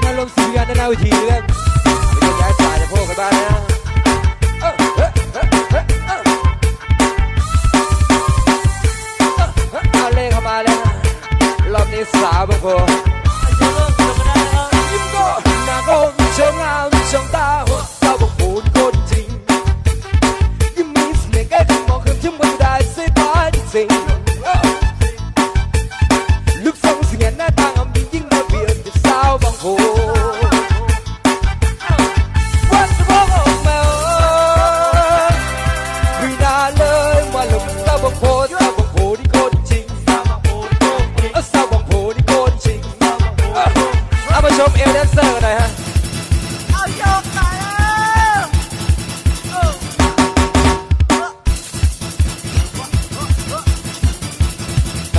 านนะรวมสื่อกันในนาวิธีเรื่องไม่ต้องย้ายสายจะโพกไปบ้านนะเอาเลขเข้ามาเล้วรอบนี้สาวบางคนยิ้มก็หน้าก็ชมงามชมตาหัว เซอร์หน่อยฮะ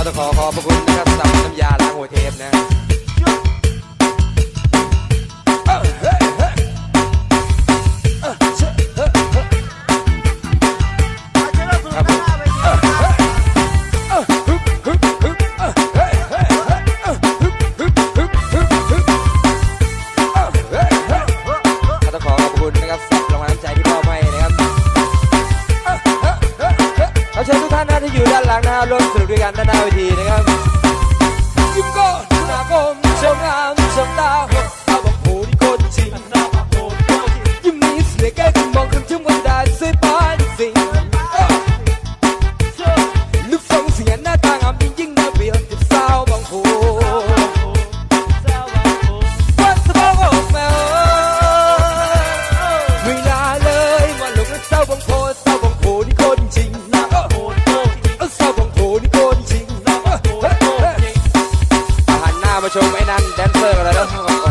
าต้องขอขอบคุณนะครับสำหรับน้ำยาล้างหัวเทปนะุณนะครับสับรางวัลน้ำใจที่พ่อให้นะครับเราเชิญทุกท่านนะที่อยู่ด้านหลังนะร่วมสนุกด้วยกันด้านหน้าเวทีนะครับยิ้มก้นหน้าก้มชมงามชมตา มาชมไอ้นั่นแดนเซอร์กันเล้ว